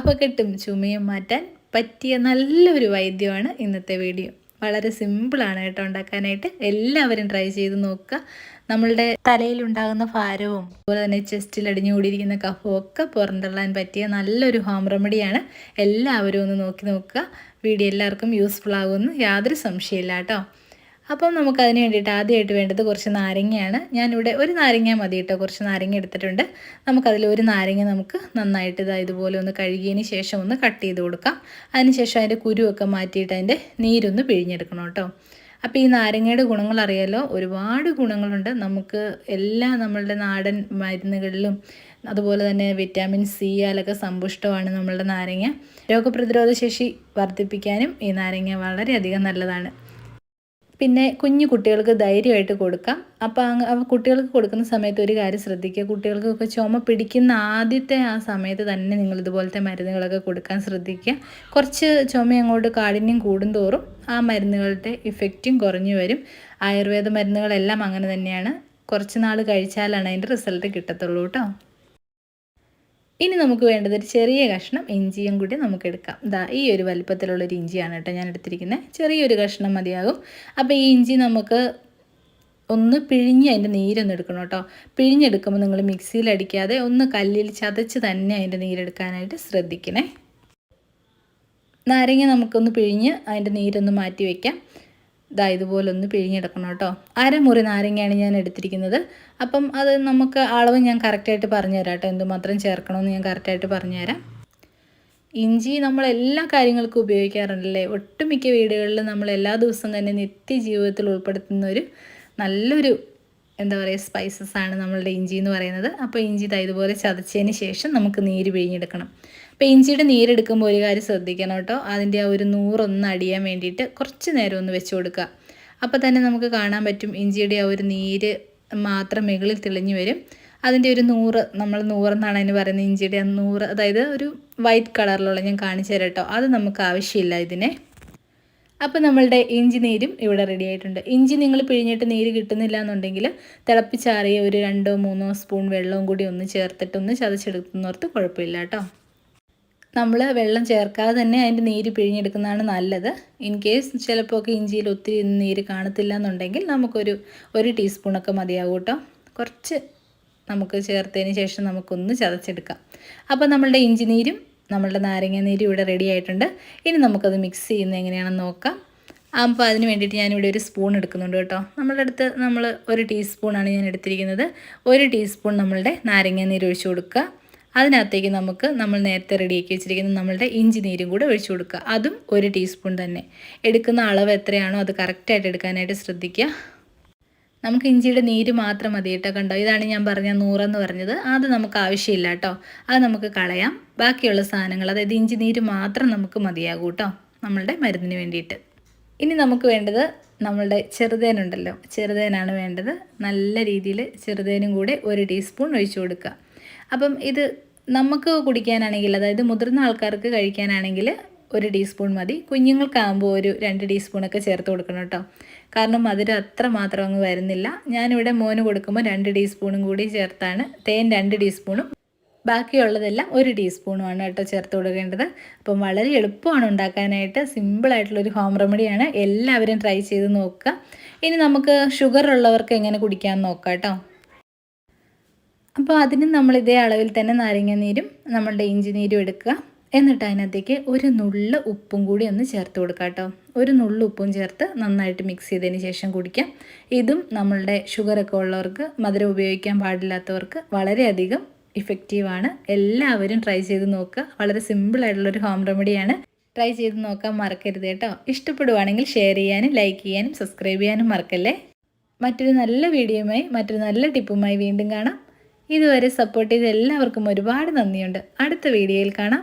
കഫക്കെട്ടും ചുമയും മാറ്റാൻ പറ്റിയ നല്ലൊരു വൈദ്യമാണ് ഇന്നത്തെ വീഡിയോ. വളരെ സിമ്പിളാണ് കേട്ടോ ഉണ്ടാക്കാനായിട്ട്. എല്ലാവരും ട്രൈ ചെയ്ത് നോക്കുക. നമ്മളുടെ തലയിലുണ്ടാകുന്ന ഭാരവും അതുപോലെ തന്നെ ചെസ്റ്റിൽ അടിഞ്ഞുകൂടിയിരിക്കുന്ന കഫവും ഒക്കെ പുറന്തള്ളാൻ പറ്റിയ നല്ലൊരു ഹോം റെമഡിയാണ് എല്ലാവരും ഒന്ന് നോക്കി നോക്കുക. വീഡിയോ എല്ലാവർക്കും യൂസ്ഫുൾ ആകുമെന്ന് യാതൊരു സംശയമില്ല കേട്ടോ. അപ്പം നമുക്ക് അതിന് വേണ്ടിയിട്ട് ആദ്യമായിട്ട് വേണ്ടത് കുറച്ച് നാരങ്ങയാണ്. ഞാനിവിടെ ഒരു നാരങ്ങ മതി കേട്ടോ. കുറച്ച് നാരങ്ങ എടുത്തിട്ടുണ്ട്. നമുക്കതിൽ ഒരു നാരങ്ങ നമുക്ക് നന്നായിട്ട് ഇതാ ഇതുപോലെ ഒന്ന് കഴുകിയതിന് ശേഷം ഒന്ന് കട്ട് ചെയ്ത് കൊടുക്കാം. അതിനുശേഷം അതിന്റെ കുരുവൊക്കെ മാറ്റിയിട്ട് അതിന്റെ നീരൊന്ന് പിഴിഞ്ഞെടുക്കണം കേട്ടോ. അപ്പോൾ ഈ നാരങ്ങയുടെ ഗുണങ്ങൾ അറിയാലോ? ഒരുപാട് ഗുണങ്ങളുണ്ട്. നമുക്ക് എല്ലാ നമ്മളുടെ നാടൻ മരുന്നുകളിലും അതുപോലെ തന്നെ വിറ്റാമിൻ സി ആലൊക്കെ സമ്പുഷ്ടമാണ് നമ്മളുടെ നാരങ്ങ. രോഗപ്രതിരോധ ശേഷി വർദ്ധിപ്പിക്കാനും ഈ നാരങ്ങ വളരെയധികം നല്ലതാണ്. പിന്നെ കുഞ്ഞു കുട്ടികൾക്ക് ധൈര്യമായിട്ട് കൊടുക്കാം. അപ്പോൾ കുട്ടികൾക്ക് കൊടുക്കുന്ന സമയത്ത് ഒരു കാര്യം ശ്രദ്ധിക്കുക. കുട്ടികൾക്കൊക്കെ ചുമ പിടിക്കുന്ന ആദ്യത്തെ ആ സമയത്ത് തന്നെ നിങ്ങൾ ഇതുപോലത്തെ മരുന്നുകളൊക്കെ കൊടുക്കാൻ ശ്രദ്ധിക്കുക. കുറച്ച് ചുമ അങ്ങോട്ട് കാഠിന്യം കൂടുന്തോറും ആ മരുന്നുകളുടെ ഇഫക്റ്റും കുറഞ്ഞു വരും. ആയുർവേദ മരുന്നുകളെല്ലാം അങ്ങനെ തന്നെയാണ്. കുറച്ച് നാൾ കഴിച്ചാലാണ് അതിന്റെ റിസൾട്ട് കിട്ടത്തുള്ളൂ കേട്ടോ. ഇനി നമുക്ക് വേണ്ടത് ഒരു ചെറിയ കഷ്ണം ഇഞ്ചിയും കൂടി നമുക്ക് എടുക്കാം. ദാ ഈ ഒരു വലിപ്പത്തിലുള്ളൊരു ഇഞ്ചിയാണ് കേട്ടോ ഞാൻ എടുത്തിരിക്കുന്നത് ചെറിയൊരു കഷ്ണം മതിയാകും. അപ്പോൾ ഈ ഇഞ്ചി നമുക്ക് ഒന്ന് പിഴിഞ്ഞ് അതിന്റെ നീരൊന്ന് എടുക്കണം കേട്ടോ. പിഴിഞ്ഞെടുക്കുമ്പോൾ നിങ്ങൾ മിക്സിയിൽ അടിക്കാതെ ഒന്ന് കല്ലിൽ ചതച്ച് തന്നെ അതിന്റെ നീരെടുക്കാനായിട്ട് ശ്രദ്ധിക്കണേ. നാരങ്ങ നമുക്കൊന്ന് പിഴിഞ്ഞ് അതിന്റെ നീരൊന്ന് മാറ്റി വയ്ക്കാം ഇതാ ഇതുപോലെ ഒന്ന് പിഴിഞ്ഞെടുക്കണം കേട്ടോ. അരമുറി നാരങ്ങയാണ് ഞാൻ എടുത്തിരിക്കുന്നത്. അപ്പം അത് നമുക്ക് അളവ് ഞാൻ കറക്റ്റായിട്ട് പറഞ്ഞുതരാം കേട്ടോ. എന്തുമാത്രം ചേർക്കണമെന്ന് ഞാൻ കറക്റ്റായിട്ട് പറഞ്ഞുതരാം. ഇഞ്ചി നമ്മൾ എല്ലാ കാര്യങ്ങൾക്കും ഉപയോഗിക്കാറുണ്ടല്ലേ? ഒട്ടുമിക്ക വീടുകളിലും നമ്മൾ എല്ലാ ദിവസവും തന്നെ നിത്യജീവിതത്തിൽ ഉൾപ്പെടുത്തുന്ന ഒരു നല്ലൊരു എന്താ പറയുക സ്പൈസസ് ആണ് നമ്മളുടെ ഇഞ്ചി എന്ന് പറയുന്നത്. അപ്പോൾ ഇഞ്ചി ഇതാ ഇതുപോലെ ചതച്ചതിന് ശേഷം നമുക്ക് നീര് പിഴിഞ്ഞെടുക്കണം. അപ്പോൾ ഇഞ്ചിയുടെ നീരെടുക്കുമ്പോൾ ഒരു കാര്യം ശ്രദ്ധിക്കണം കേട്ടോ. അതിന്റെ ആ ഒരു നൂറൊന്ന് അടിയാൻ വേണ്ടിയിട്ട് കുറച്ച് നേരം ഒന്ന് വെച്ച് കൊടുക്കുക. അപ്പോൾ തന്നെ നമുക്ക് കാണാൻ പറ്റും ഇഞ്ചിയുടെ ആ ഒരു നീര് മാത്രം മുകളിൽ തെളിഞ്ഞു വരും. അതിന്റെ ഒരു നൂറ് നമ്മൾ നൂറെന്നാണ് അതിന് പറയുന്നത് ഇഞ്ചിയുടെ നൂറ് അതായത് ഒരു വൈറ്റ് കളറിലുള്ള ഞാൻ കാണിച്ചു തരാം കേട്ടോ. അത് നമുക്ക് ആവശ്യമില്ല ഇതിനെ. അപ്പോൾ നമ്മളുടെ ഇഞ്ചി നീരും ഇവിടെ റെഡി ആയിട്ടുണ്ട്. ഇഞ്ചി നിങ്ങൾ പിഴിഞ്ഞിട്ട് നീര് കിട്ടുന്നില്ല എന്നുണ്ടെങ്കിൽ തിളപ്പിച്ചാറിയ ഒരു രണ്ടോ മൂന്നോ സ്പൂൺ വെള്ളവും കൂടി ഒന്ന് ചേർത്തിട്ട് ഒന്ന് ചതച്ചെടുക്കുന്നോർത്ത് കുഴപ്പമില്ല കേട്ടോ. നമ്മൾ വെള്ളം ചേർക്കാതെ തന്നെ അതിന്റെ നീര് പിഴിഞ്ഞെടുക്കുന്നതാണ് നല്ലത്. ഇൻ കേസ് ചിലപ്പോൾ ഒക്കെ ഇഞ്ചിയിൽ ഒത്തിരി നീര് കാണത്തില്ല എന്നുണ്ടെങ്കിൽ നമുക്കൊരു ഒരു ടീസ്പൂണൊക്കെ മതിയാകും കേട്ടോ. കുറച്ച് നമുക്ക് ചേർത്തതിന് ശേഷം നമുക്കൊന്ന് ചതച്ചെടുക്കാം. അപ്പോൾ നമ്മളുടെ ഇഞ്ചി നീരും നമ്മളുടെ നാരങ്ങ നീര് ഇവിടെ റെഡി ആയിട്ടുണ്ട്. ഇനി നമുക്കത് മിക്സ് ചെയ്യുന്നത് എങ്ങനെയാണെന്ന് നോക്കാം. അപ്പോൾ അതിന് വേണ്ടിയിട്ട് ഞാനിവിടെ ഒരു സ്പൂൺ എടുക്കുന്നുണ്ട് കേട്ടോ. നമ്മളുടെ അടുത്ത് നമ്മൾ ഒരു ടീസ്പൂണാണ് ഞാൻ എടുത്തിരിക്കുന്നത്. ഒരു ടീസ്പൂൺ നമ്മളുടെ നാരങ്ങ നീര് ഒഴിച്ചു കൊടുക്കുക. അതിനകത്തേക്ക് നമുക്ക് നമ്മൾ നേരത്തെ റെഡിയാക്കി വെച്ചിരിക്കുന്ന നമ്മളുടെ ഇഞ്ചി നീരും കൂടെ ഒഴിച്ചു കൊടുക്കുക. അതും ഒരു ടീസ്പൂൺ തന്നെ. എടുക്കുന്ന അളവ് എത്രയാണോ അത് കറക്റ്റായിട്ട് എടുക്കാനായിട്ട് ശ്രദ്ധിക്കുക. നമുക്ക് ഇഞ്ചിയുടെ നീര് മാത്രം മതി കേട്ടോ കണ്ടോ? ഇതാണ് ഞാൻ പറഞ്ഞ നൂറെന്ന് പറഞ്ഞത്. അത് നമുക്ക് ആവശ്യമില്ല കേട്ടോ. അത് നമുക്ക് കളയാം. ബാക്കിയുള്ള സാധനങ്ങൾ അതായത് ഇഞ്ചി നീര് മാത്രം നമുക്ക് മതിയാകും കേട്ടോ. നമ്മളുടെ മരുന്നിന് വേണ്ടിയിട്ട്. ഇനി നമുക്ക് വേണ്ടത് നമ്മളുടെ ചെറുതേനുണ്ടല്ലോ. ചെറുതേനാണ് വേണ്ടത്. നല്ല രീതിയിൽ ചെറുതേനും കൂടെ ഒരു ടീസ്പൂൺ ഒഴിച്ചു കൊടുക്കുക. അപ്പം ഇത് നമുക്ക് കുടിക്കാനാണെങ്കിൽ അതായത് മുതിർന്ന ആൾക്കാർക്ക് കഴിക്കാനാണെങ്കിൽ ഒരു ടീസ്പൂൺ മതി. കുഞ്ഞുങ്ങൾക്കാകുമ്പോൾ ഒരു രണ്ട് ടീസ്പൂണൊക്കെ ചേർത്ത് കൊടുക്കണം കേട്ടോ കാരണം മധുരം അത്ര മാത്രം അങ്ങ് വരുന്നില്ല. ഞാനിവിടെ മോന് കൊടുക്കുമ്പോൾ രണ്ട് ടീസ്പൂണും കൂടി ചേർത്താണ്. തേൻ രണ്ട് ടീസ്പൂണും. ബാക്കിയുള്ളതെല്ലാം ഒരു ടീസ്പൂണുമാണ് കേട്ടോ ചേർത്ത് കൊടുക്കേണ്ടത്. അപ്പം വളരെ എളുപ്പമാണ് ഉണ്ടാക്കാനായിട്ട്. സിമ്പിളായിട്ടുള്ളൊരു ഹോം റെമഡിയാണ്. എല്ലാവരും ട്രൈ ചെയ്ത് നോക്കുക. ഇനി നമുക്ക് ഷുഗർ ഉള്ളവർക്ക് എങ്ങനെ കുടിക്കാൻ നോക്കാം കേട്ടോ അപ്പോൾ അതിന് നമ്മൾ ഇതേ അളവിൽ തന്നെ നാരങ്ങ നീരും നമ്മളുടെ ഇഞ്ചി നീരും എടുക്കുക. എന്നിട്ട് അതിനകത്തേക്ക് ഒരു നുള്ള് ഉപ്പും കൂടി ഒന്ന് ചേർത്ത് കൊടുക്കാം കേട്ടോ. ഒരു നുള്ള് ഉപ്പും ചേർത്ത് നന്നായിട്ട് മിക്സ് ചെയ്തതിന് ശേഷം കുടിക്കാം. ഇതും നമ്മളുടെ ഷുഗറൊക്കെ ഉള്ളവർക്ക് മധുരം ഉപയോഗിക്കാൻ പാടില്ലാത്തവർക്ക് വളരെയധികം ഇഫക്റ്റീവാണ് എല്ലാവരും ട്രൈ ചെയ്ത് നോക്കുക. വളരെ സിമ്പിളായിട്ടുള്ളൊരു ഹോം റെമഡിയാണ് ട്രൈ ചെയ്ത് നോക്കാൻ മറക്കരുത് കേട്ടോ. ഇഷ്ടപ്പെടുവാണെങ്കിൽ ഷെയർ ചെയ്യാനും ലൈക്ക് ചെയ്യാനും സബ്സ്ക്രൈബ് ചെയ്യാനും മറക്കല്ലേ? മറ്റൊരു നല്ല വീഡിയോയുമായി മറ്റൊരു നല്ല ടിപ്പുമായി വീണ്ടും കാണാം. ഇതുവരെ സപ്പോർട്ട് ചെയ്ത എല്ലാവർക്കും ഒരുപാട് നന്ദിയുണ്ട്. അടുത്ത വീഡിയോയിൽ കാണാം.